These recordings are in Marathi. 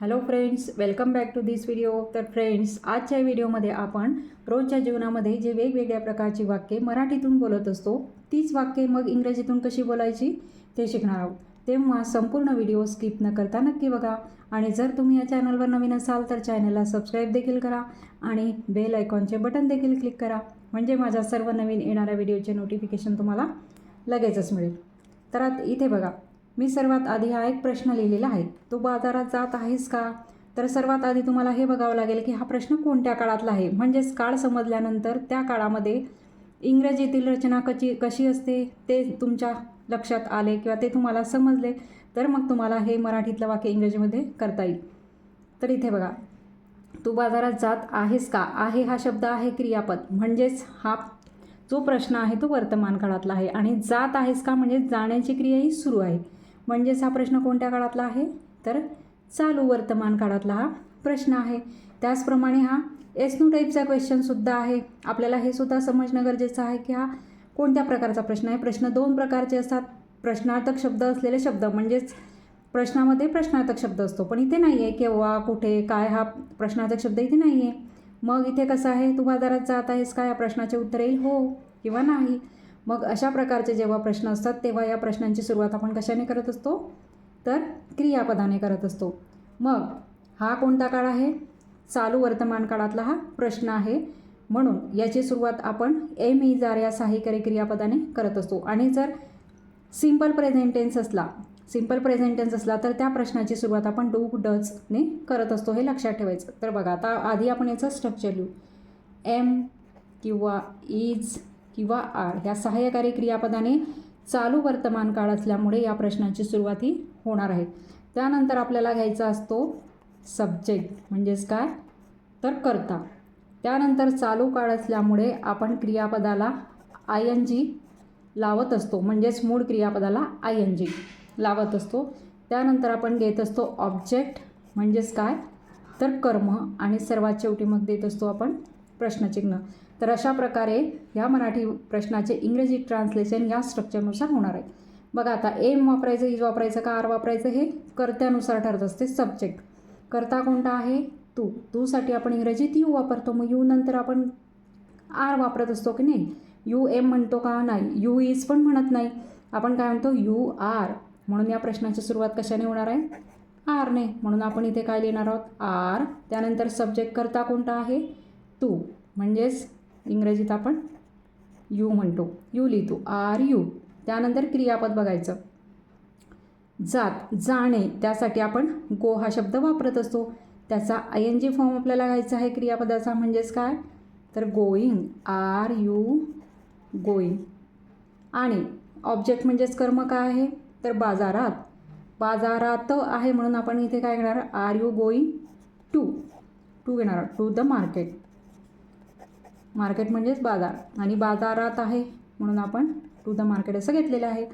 Hello friends welcome back to this video तर फ्रेंड्स आजच्या व्हिडिओमध्ये आपण रोजच्या जीवनामध्ये जे वेगवेगळ्या प्रकारची वाक्ये मराठीतून बोलत असतो तीच वाक्ये मग इंग्रजीतून कशी बोलायची ते शिकणार आहोत. तेव्हा संपूर्ण व्हिडिओ स्किप न करता नक्की बघा. आणि जर तुम्ही या चॅनलवर नवीन असाल तर चॅनलला सबस्क्राईब देखील करा आणि बेल आयकॉनचे बटन देखील क्लिक करा. म्हणजे माझ्या सर्व नवीन येणाऱ्या व्हिडिओचे नोटिफिकेशन तुम्हाला लगेचच मिळेल. तर आता इथे बघा. मी सर्वात आधी हा एक प्रश्न लिहिलेला आहे. तू बाजारात जात आहेस का? तर सर्वात आधी तुम्हाला हे बघावं लागेल की हा प्रश्न कोणत्या काळातला आहे? म्हणजेच काळ समजल्यानंतर त्या काळामध्ये इंग्रजीतील रचना कशी कशी असते? ते तुमच्या लक्षात आले किंवा ते तुम्हाला समजले तर मग तुम्हाला हे मराठीतलं वाक्य इंग्रजीमध्ये करता येईल. तर इथे बघा. तू बाजारात जात आहेस का? आहे हा शब्द आहे क्रियापद. म्हणजेच हा जो प्रश्न आहे तो वर्तमान काळातला आहे. आणि जात आहेस का? म्हणजे जाण्याची क्रिया ही सुरू आहे. म्हणजेच हा प्रश्न कोणत्या काळातला आहे? तर चालू वर्तमान काळातला हा प्रश्न आहे. त्याचप्रमाणे हा एसनू टाईपचा क्वेश्चनसुद्धा आहे. आपल्याला हे सुद्धा समजणं गरजेचं आहे की हा कोणत्या प्रकारचा प्रश्न आहे? प्रश्न दोन प्रकारचे असतात. प्रश्नार्थक शब्द असलेले शब्द म्हणजेच प्रश्नामध्ये प्रश्नार्थक शब्द असतो. पण इथे नाही आहे केव्हा कुठे काय हा प्रश्नार्थक शब्द इथे नाही आहे मग इथे कसं आहे? तू बाजारात जात आहेस का? या प्रश्नाचे उत्तर येईल हो किंवा नाही. मग अशा प्रकारचे जेव्हा प्रश्न असतात तेव्हा या प्रश्नांची सुरुवात आपण कशाने करत असतो? तर क्रियापदाने करत असतो. मग हा कोणता काळ आहे? चालू वर्तमान काळातला हा प्रश्न आहे. म्हणून याची सुरुवात आपण एम इजार या सहाय्यकारी क्रियापदाने करत असतो. आणि जर सिंपल प्रेझेंटेन्स असला सिंपल प्रेझेंटेन्स असला तर त्या प्रश्नाची सुरुवात आपण डू डचने करत असतो हे लक्षात ठेवायचं. तर बघा आता आधी आपण याचं स्ट्रक्चर लिहू. एम किंवा इज किंवा आर ह्या सहाय्यकारी क्रियापदाने चालू वर्तमान काळ असल्यामुळे या प्रश्नाची सुरुवात ही होणार आहे. त्यानंतर आपल्याला घ्यायचा असतो सब्जेक्ट म्हणजेच काय? तर करता. त्यानंतर चालू काळ असल्यामुळे आपण क्रियापदाला आय एन जी लावत असतो. म्हणजेच मूळ क्रियापदाला आय एन जी लावत असतो. त्यानंतर आपण घेत असतो ऑब्जेक्ट म्हणजेच काय? तर कर्म. आणि सर्वात शेवटी मग देत असतो आपण प्रश्नचिन्ह. तर अशा प्रकारे ह्या मराठी प्रश्नाचे इंग्रजी ट्रान्सलेशन या स्ट्रक्चरनुसार होणार आहे. बघा आता एम वापरायचं इज वापरायचं का आर वापरायचं हे कर्त्यानुसार ठरत असते सब्जेक्ट कर्ता कोणता आहे? तू. तूसाठी आपण इंग्रजीत यू वापरतो मग यू नंतर आपण आर वापरत असतो की नाही? यू एम म्हणतो का? नाही. यू इज पण म्हणत नाही. आपण काय म्हणतो? यू आर म्हणून या प्रश्नाची सुरुवात कशाने होणार आहे? आरने म्हणून आपण इथे काय लिहिणार आहोत? आर त्यानंतर सब्जेक्ट करता कोणता आहे? तू. म्हणजेच इंग्रजीत आपण यू म्हणतो. यू लिहितो. Are you. त्यानंतर क्रियापद बघायचं. जात जाणे त्यासाठी आपण गो हा शब्द वापरत असतो. त्याचा आय एन जी फॉर्म आपल्याला घ्यायचा आहे क्रियापदाचा म्हणजेच काय? तर गोईंग आर यू गोईंग आणि ऑब्जेक्ट म्हणजेच कर्म काय आहे? तर बाजारात. बाजारात आहे म्हणून आपण इथे काय घेणार? Are you going to to घेणार. टू द मार्केट मार्केट म्हणजेच बाजार. आणि बाजारात आहे म्हणून आपण टू द मार्केट असं घेतलेलं आहे.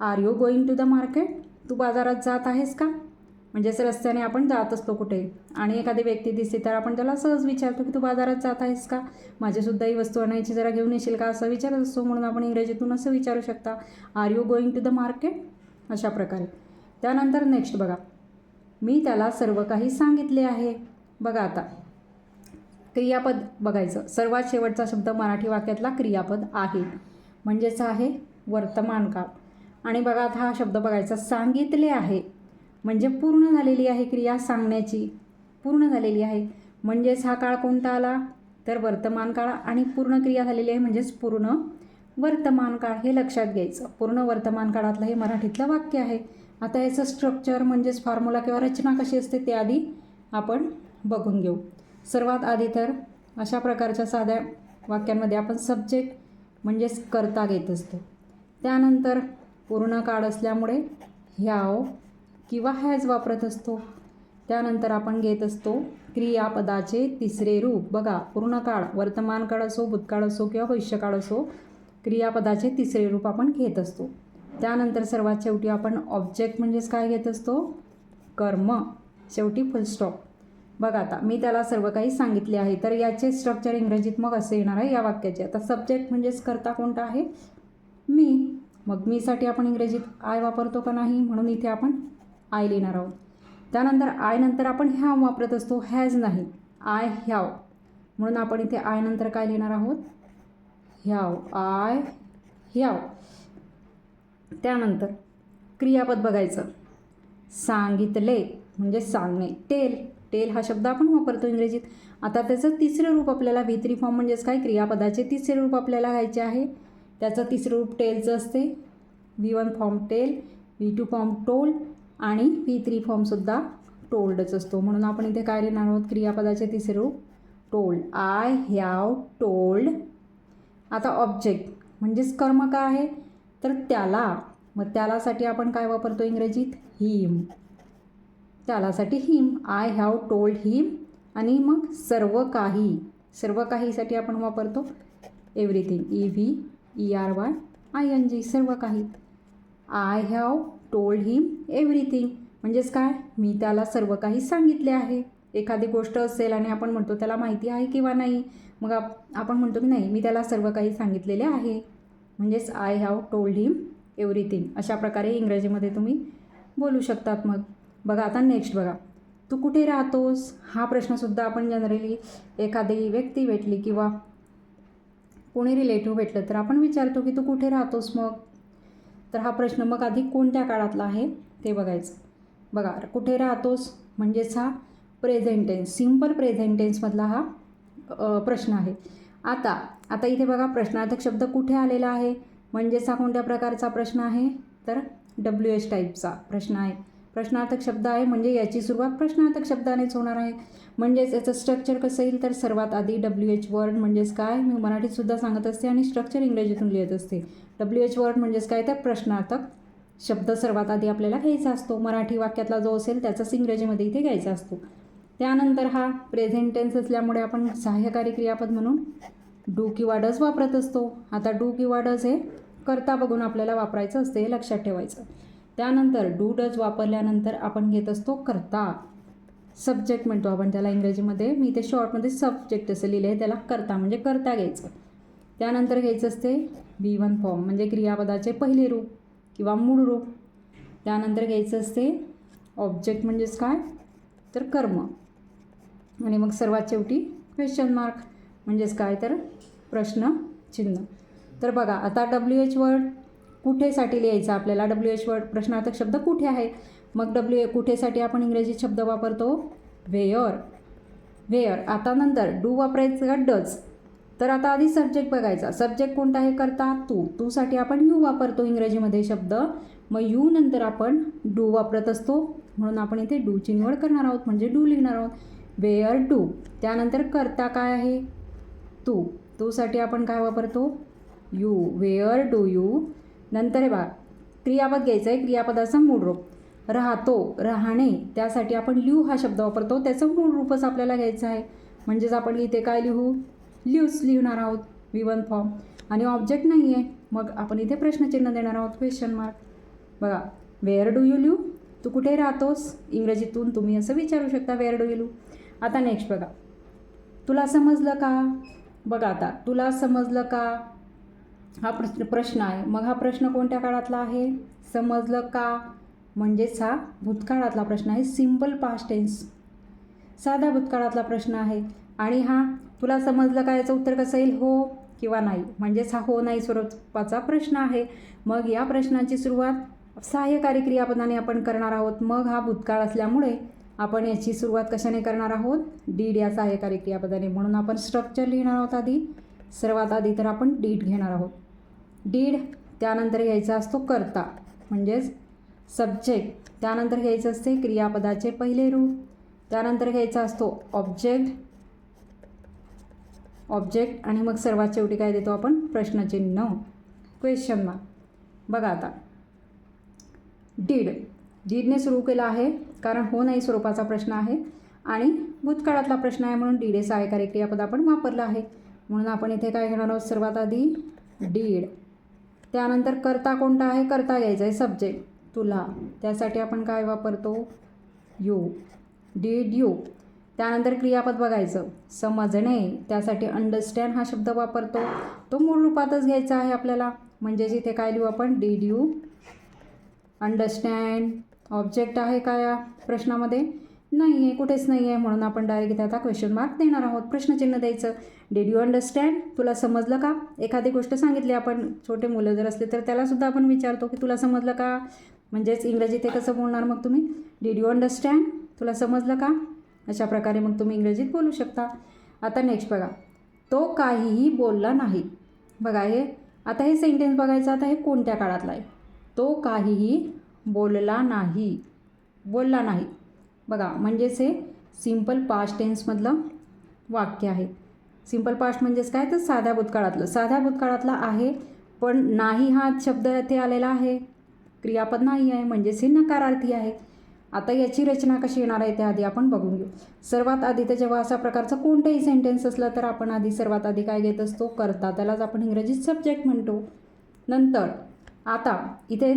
Are you going to the market तू बाजारात जात आहेस का? म्हणजेच रस्त्याने आपण जात असतो कुठे? आणि एखादी व्यक्ती दिसते तर आपण त्याला सहज विचारतो की तू बाजारात जात आहेस का? माझीसुद्धा ही वस्तू आणायची जरा घेऊन येशील का असं विचारत असतो म्हणून आपण इंग्रजीतून असं विचारू शकता. Are you going to the market अशा प्रकारे. त्यानंतर नेक्स्ट बघा. मी त्याला सर्व काही सांगितले आहे. बघा आता. क्रियापद बघायचं. सर्वात शेवटचा शब्द मराठी वाक्यातला क्रियापद आहे. म्हणजेच आहे वर्तमान काळ. आणि बघा आता हा शब्द बघायचा. सांगितले आहे. म्हणजे पूर्ण झालेली आहे क्रिया सांगण्याची. पूर्ण झालेली आहे. म्हणजेच हा काळ कोणता आला? तर वर्तमान काळ. आणि पूर्ण क्रिया झालेली आहे म्हणजेच पूर्ण वर्तमान काळ. हे लक्षात घ्यायचं. पूर्ण वर्तमान काळातलं हे मराठीतलं वाक्य आहे. आता याचं स्ट्रक्चर म्हणजेच फॉर्म्युला किंवा रचना कशी असते ते आधी आपण बघून घेऊ. सर्वात आधी तर अशा प्रकारच्या साध्या वाक्यांमध्ये आपण सब्जेक्ट म्हणजेच करता घेत असतो. त्यानंतर पूर्ण काळ असल्यामुळे ह्याव किंवा हॅज वापरत असतो. त्यानंतर आपण घेत असतो क्रियापदाचे तिसरे रूप. बघा पूर्ण काळ वर्तमान काळ असो भूतकाळ असो किंवा भविष्यकाळ असो क्रियापदाचे तिसरे रूप आपण घेत असतो. त्यानंतर सर्वात शेवटी आपण ऑब्जेक्ट म्हणजेच काय घेत असतो? कर्म. शेवटी फुलस्टॉप बघा आता मी त्याला सर्व काही सांगितले आहे. तर याचे स्ट्रक्चर इंग्रजीत मग असे येणार आहे या वाक्याचे. आता सब्जेक्ट म्हणजेच करता कोणता आहे? मी. मग मीसाठी आपण इंग्रजीत आय वापरतो का नाही? म्हणून इथे आपण आय लिहिणार आहोत. त्यानंतर आय नंतर आपण ह्याव वापरत असतो. हॅज नाही. I have. म्हणून आपण इथे आय नंतर काय लिहिणार आहोत? ह्याव. I have. त्यानंतर क्रियापद बघायचं. सांगितले म्हणजे सांगणे. टेल टेल हा शब्द आपण वापरतो इंग्रजीत. आता त्याचं तिसरं रूप आपल्याला व्ही थ्री फॉर्म म्हणजेच काय? क्रियापदाचे तिसरे रूप आपल्याला घ्यायचे आहे. त्याचं तिसरं रूप टेलचं असते. V one form tell V two form told आणि व्ही थ्री फॉर्मसुद्धा टोल्डच असतो. म्हणून आपण इथे काय लिहिणार आहोत? क्रियापदाचे तिसरे रूप टोल्ड. I have told. आता ऑब्जेक्ट म्हणजेच कर्म काय आहे? तर त्याला. मग त्यालासाठी आपण काय वापरतो इंग्रजीत? Him. त्यालासाठी him I have told him आणि मग सर्व काही. सर्व काहीसाठी आपण वापरतो. Everything E V E R Y I N G सर्व काही. I have told him everything म्हणजेच काय? मी त्याला सर्व काही सांगितले आहे. एखादी गोष्ट असेल आणि आपण म्हणतो त्याला माहिती आहे किंवा नाही मग आप आपण म्हणतो की नाही मी त्याला सर्व काही सांगितलेले आहे. म्हणजेच I have told him everything अशा प्रकारे इंग्रजीमध्ये तुम्ही बोलू शकतात मग. बघा आता नेक्स्ट बघा. तू कुठे राहतोस? हा प्रश्नसुद्धा आपण जनरली एखादी व्यक्ती भेटली किंवा कोणी रिलेटिव्ह भेटलं तर आपण विचारतो की तू कुठे राहतोस मग? तर हा प्रश्न मग आधी कोणत्या काळातला आहे? ते बघायचं. बघा कुठे राहतोस म्हणजेच हा प्रेझेंटेन्स सिंपल प्रेझेंटेन्समधला हा प्रश्न आहे. आता आता इथे बघा प्रश्नार्थक शब्द कुठे आलेला आहे? म्हणजेच हा कोणत्या प्रकारचा प्रश्न आहे? तर डब्ल्यू एच टाईपचा प्रश्न आहे. प्रश्नार्थक शब्द आहे म्हणजे याची सुरुवात प्रश्नार्थक शब्दानेच होणार आहे. म्हणजेच याचं स्ट्रक्चर कसं येईल? तर सर्वात आधी डब्ल्यू एच वर्ड म्हणजेच काय? मी मराठीतसुद्धा सांगत असते आणि स्ट्रक्चर इंग्रजीतून लिहित असते. डब्ल्यू एच वर्ड म्हणजेच काय? तर प्रश्नार्थक शब्द सर्वात आधी आपल्याला घ्यायचा असतो. मराठी वाक्यातला जो असेल त्याचाच इंग्रजीमध्ये इथे घ्यायचा असतो. त्यानंतर हा प्रेझेंट टेन्स असल्यामुळे आपण सहाय्यकारी क्रियापद म्हणून डू किंवा डज वापरत असतो. आता डू किंवा डज हे करता बघून आपल्याला वापरायचं असते हे लक्षात ठेवायचं. त्यानंतर डू डज वापरल्यानंतर आपण घेत असतो करता. सब्जेक्ट म्हणतो आपण त्याला इंग्रजीमध्ये. मी ते शॉर्टमध्ये सब्जेक्ट असं लिहिलं आहे त्याला करता म्हणजे करता घ्यायचं. त्यानंतर घ्यायचं असते बी वन फॉर्म म्हणजे क्रियापदाचे पहिले रूप किंवा मूळ रूप. त्यानंतर घ्यायचं असते ऑब्जेक्ट म्हणजेच काय? तर कर्म. आणि मग सर्वात शेवटी क्वेश्चन मार्क म्हणजेच काय? तर प्रश्न चिन्ह. तर बघा आता डब्ल्यू एच वर्ड कुठेसाठी लिहायचं आपल्याला? डब्ल्यू एच वर्ड प्रश्नार्थक शब्द कुठे आहे? मग डब्ल्यू ए कुठेसाठी आपण इंग्रजीत शब्द वापरतो? वेअर वेअर आता नंतर डू वापरायचं का? डज तर आता आधी सब्जेक्ट बघायचा. सब्जेक्ट कोणता आहे करता? तू. तूसाठी आपण यू वापरतो इंग्रजीमध्ये शब्द. मग यू नंतर आपण डू वापरत असतो. म्हणून आपण इथे डूची निवड करणार आहोत. म्हणजे डू लिहिणार आहोत. वेअर डू त्यानंतर करता काय आहे? तू. तूसाठी आपण काय वापरतो? यू वेअर डू यू नंतर हे बघा क्रियापद घ्यायचं आहे क्रियापदाचा मूळ रूप. राहतो राहणे त्यासाठी आपण लिहू हा शब्द वापरतो त्याचं मूळ रूपच आपल्याला घ्यायचं आहे. म्हणजेच आपण इथे काय लिहू? लिव्स लिहिणार आहोत वी वन फॉर्म आणि ऑब्जेक्ट नाही आहे मग आपण इथे प्रश्नचिन्ह देणार आहोत क्वेश्चन मार्क बघा वेअर डू यू लिव तू कुठे राहतोस? इंग्रजीतून तुम्ही असं विचारू शकता वेअर डू यू लिव आता नेक्स्ट बघा. तुला समजलं का? बघा आता तुला समजलं का? हा प्रश्न प्रश्न आहे. मग हा प्रश्न कोणत्या काळातला आहे? समजलं का? म्हणजेच हा भूतकाळातला प्रश्न आहे. Simple past tense. साधा भूतकाळातला प्रश्न आहे. आणि हा तुला समजलं का? याचं उत्तर कसं येईल? हो किंवा नाही? म्हणजेच हा हो नाही स्वरूपाचा प्रश्न आहे. मग या प्रश्नाची सुरुवात सहाय्यकारी क्रियापदाने आपण करणार आहोत. मग हा भूतकाळ असल्यामुळे आपण याची सुरुवात कशाने करणार आहोत? डीड या सहाय्यकारी क्रियापदाने. म्हणून आपण स्ट्रक्चर लिहिणार आहोत आधी. सर्वात आधी तर आपण डीड घेणार आहोत. डीड त्यानंतर घ्यायचा असतो कर्ता म्हणजेच सब्जेक्ट. त्यानंतर घ्यायचं असते क्रियापदाचे पहिले रूप. त्यानंतर घ्यायचा असतो ऑब्जेक्ट. ऑब्जेक्ट आणि मग सर्वात शेवटी काय देतो आपण? प्रश्नचिन्ह. क्वेश्चन मार्क बघा आता. डीड. डीडने सुरू केलं आहे कारण हो नाही स्वरूपाचा प्रश्न आहे आणि भूतकाळातला प्रश्न आहे म्हणून डीड हे सहाय्यकारी क्रियापद आपण वापरलं आहे. म्हणून आपण इथे काय घेणार आहोत? सर्वात आधी डीड. त्यानंतर करता कोणता आहे? करता घ्यायचा आहे सब्जेक्ट तुला. त्यासाठी आपण काय वापरतो? यू डीड यू त्यानंतर क्रियापद बघायचं. समजणे. त्यासाठी अंडरस्टँड हा शब्द वापरतो. तो मूळ रूपातच घ्यायचा आहे आपल्याला. म्हणजे जिथे काय लिहू आपण? डीड यू अंडरस्टँड ऑब्जेक्ट आहे का या प्रश्नामध्ये? नाही आहे कुठेच नाही आहे म्हणून आपण डायरेक्ट इथे आता क्वेश्चन मार्क देणार आहोत. प्रश्नचिन्ह द्यायचं. डेड यू अंडरस्टँड तुला समजलं का? एखादी गोष्ट सांगितली आपण छोटे मुलं जर असले तर त्यालासुद्धा आपण विचारतो की तुला समजलं का? म्हणजेच इंग्रजीत ते कसं बोलणार मग तुम्ही? डीड यू अंडरस्टँड तुला समजलं का? अशा प्रकारे मग तुम्ही इंग्रजीत बोलू शकता. आता नेक्स्ट बघा. तो काहीही बोलला नाही. बघा हे आता हे सेंटेन्स बघायचं आता हे कोणत्या काळातला आहे? तो काहीही बोलला नाही. बोलला नाही. बघा म्हणजेच हे सिंपल पास्ट टेन्समधलं वाक्य आहे. सिंपल पास्ट म्हणजेच काय? तर साध्या भूतकाळातलं. साध्या भूतकाळातलं आहे पण नाही हा शब्द येथे आलेला आहे. क्रियापद नाही आहे म्हणजेच हे नकारार्थी आहे. आता याची रचना कशी येणार आहे त्याआधी आपण बघून घेऊ. सर्वात आधी तर जेव्हा असा प्रकारचं कोणतंही सेंटेन्स असला तर आपण आधी सर्वात आधी काय घेत असतो? करता. त्यालाच आपण इंग्रजीत सब्जेक्ट म्हणतो. नंतर आता इथे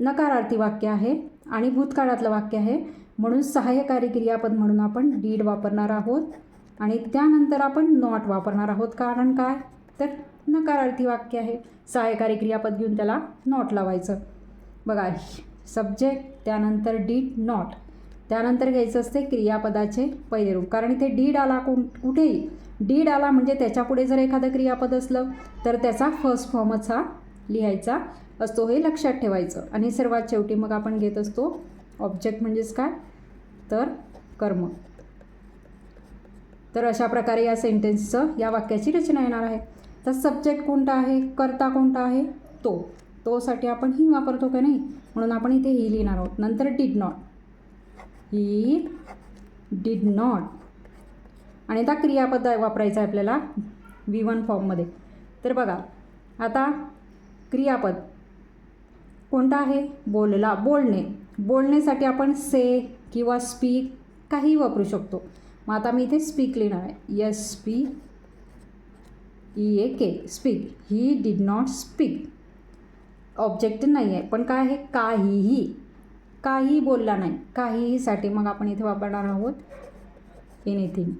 नकारार्थी वाक्य आहे आणि भूतकाळातलं वाक्य आहे. म्हणून सहाय्यकारी क्रियापद म्हणून आपण डीड वापरणार आहोत. आणि त्यानंतर आपण नॉट वापरणार आहोत. कारण काय? तर नकारार्थी वाक्य आहे. सहाय्यकारी क्रियापद घेऊन त्याला नॉट लावायचं. बघा सब्जेक्ट त्यानंतर डीड नॉट त्यानंतर घ्यायचं असते क्रियापदाचे पहिले रूप. कारण इथे डीड आला कोण कुठेही. डीड आला म्हणजे त्याच्यापुढे जर एखादं क्रियापद असलं तर त्याचा फर्स्ट फॉर्मच हा लिहायचा असतो. हे लक्षात ठेवायचं. आणि सर्वात शेवटी मग आपण घेत असतो ऑब्जेक्ट म्हणजेच काय? तर कर्म. तर अशा प्रकारे या सेंटेन्सचं या वाक्याची रचना येणार आहे. तर सब्जेक्ट कोणता आहे? कर्ता कोणता आहे? तो. तोसाठी आपण ही वापरतो का नाही? म्हणून आपण इथे ही लिहिणार आहोत. नंतर did not he did not आणि आता क्रियापद वापरायचं आहे आपल्याला वी वन फॉर्ममध्ये तर बघा आता क्रियापद. कोणता आहे? बोलला बोलणे. बोलण्यासाठी आपण से किंवा स्पीक काही वापरू शकतो. मग आता मी इथे स्पीक लिहिणार आहे. S P E A K speak he did not speak object नाही आहे. पण काय आहे? काहीही. काही बोलला नाही. काहीहीसाठी मग आपण इथे वापरणार आहोत एनिथिंग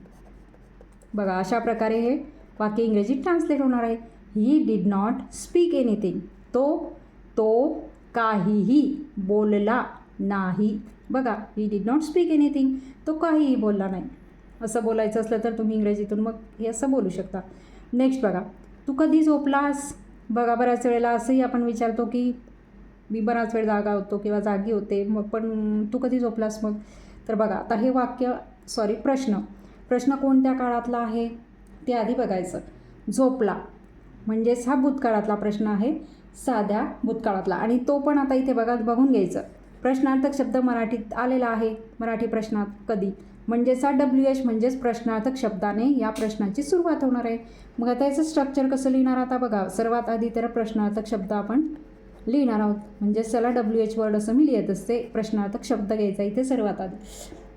बघा अशा प्रकारे हे वाक्य इंग्रजीत ट्रान्सलेट होणार आहे. He did not speak anything तो तो काहीही बोलला. नाही. बघा he did not speak anything तो काहीही बोलला नाही. असं बोलायचं असलं तर तुम्ही इंग्रजीतून मग हे असं बोलू शकता. नेक्स्ट बघा. तू कधी झोपलास? बघा बऱ्याच वेळेला असंही आपण विचारतो की मी बराच वेळ जागा होतो किंवा जागी होते मग पण तू कधी झोपलास मग? तर बघा आता हे वाक्य सॉरी प्रश्न. प्रश्न कोणत्या काळातला आहे? ते आधी बघायचं. झोपला. म्हणजेच हा भूतकाळातला प्रश्न आहे साध्या भूतकाळातला. आणि तो पण आता इथे बघा बघून घ्यायचं. प्रश्नार्थक शब्द मराठीत आलेला आहे. मराठी प्रश्नात कधी? म्हणजेच हा डब्ल्यू एच म्हणजेच प्रश्नार्थक शब्दाने या प्रश्नाची सुरुवात होणार आहे. मग आता याचं स्ट्रक्चर कसं लिहिणार आता बघा. सर्वात आधी तर प्रश्नार्थक शब्द आपण लिहिणार आहोत. म्हणजे चला डब्ल्यू एच वर्ड असं मी लिहित असते. प्रश्नार्थक शब्द घ्यायचा इथे सर्वात आधी.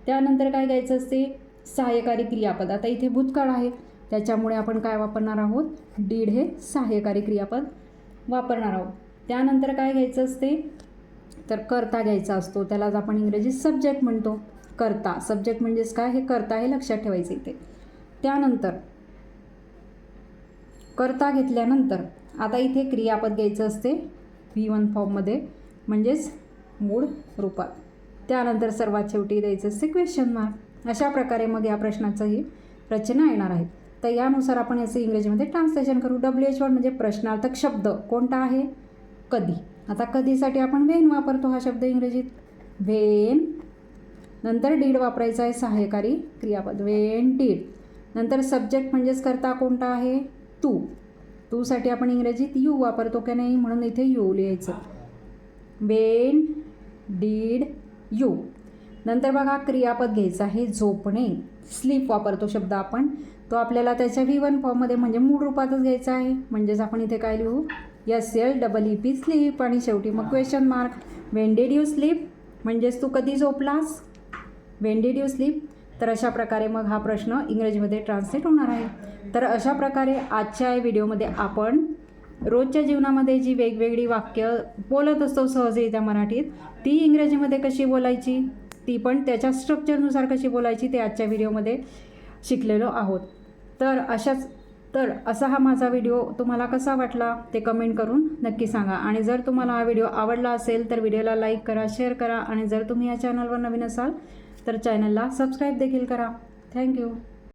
त्यानंतर काय घ्यायचं असते? सहाय्यकारी क्रियापद. आता इथे भूतकाळ आहे. त्याच्यामुळे आपण काय वापरणार आहोत? डीड हे सहाय्यकारी क्रियापद वापरणार आहोत. त्यानंतर काय घ्यायचं असते? तर करता घ्यायचा असतो. त्यालाच आपण इंग्रजीत सब्जेक्ट म्हणतो. करता. सब्जेक्ट म्हणजेच काय? हे करता हे लक्षात ठेवायचं इथे. त्यानंतर करता घेतल्यानंतर आता इथे क्रियापद घ्यायचं असते. व्ही वन फॉर्ममध्ये म्हणजेच मूळ रूपात. त्यानंतर सर्वात शेवटी द्यायचं असते क्वेश्चन मार्क अशा प्रकारे मग या प्रश्नाचंही रचना येणार आहे तर यानुसार आपण याचं इंग्रजीमध्ये ट्रान्सलेशन करू. डब्ल्यू एच वन म्हणजे प्रश्नार्थक शब्द. कोणता आहे? कधी. आता कधीसाठी आपण वेन वापरतो हा शब्द इंग्रजीत? वेन. नंतर डीड वापरायचा आहे सहाय्यकारी क्रियापद. Wien did. नंतर सब्जेक्ट म्हणजेच करता कोणता आहे? तू. तूसाठी आपण इंग्रजीत यू वापरतो का नाही? म्हणून इथे यू लिहायचं. When did you. नंतर बघा क्रियापद घ्यायचं आहे झोपणे. स्लीप वापरतो शब्द आपण. तो आपल्याला त्याच्या व्ही वन फॉर्ममध्ये म्हणजे मूळ रूपातच घ्यायचा आहे. म्हणजेच आपण इथे काय लिहू? S L double E P sleep आणि शेवटी मग question mark when did you sleep म्हणजेच तू कधी झोपलास? वेन डीड यू स्लीप तर अशा प्रकारे मग हा प्रश्न इंग्रजीमध्ये ट्रान्सलेट होणार आहे. तर अशा प्रकारे आजच्या या व्हिडिओमध्ये आपण रोजच्या जीवनामध्ये जी वेगवेगळी वाक्य बोलत असतो सहजरित्या मराठीत ती इंग्रजीमध्ये कशी बोलायची? ती पण त्याच्या स्ट्रक्चरनुसार कशी बोलायची ते आजच्या व्हिडिओमध्ये शिकलेलो आहोत. तर अशाच तर असा हा माझा व्हिडिओ तुम्हाला कसा वाटला ते कमेंट करून नक्की सांगा. आणि जर तुम्हाला हा व्हिडिओ आवडला असेल तर व्हिडिओला लाईक करा शेअर करा. आणि जर तुम्ही या चॅनलवर नवीन असाल तर चॅनलला सबस्क्राईब देखील करा. थँक्यू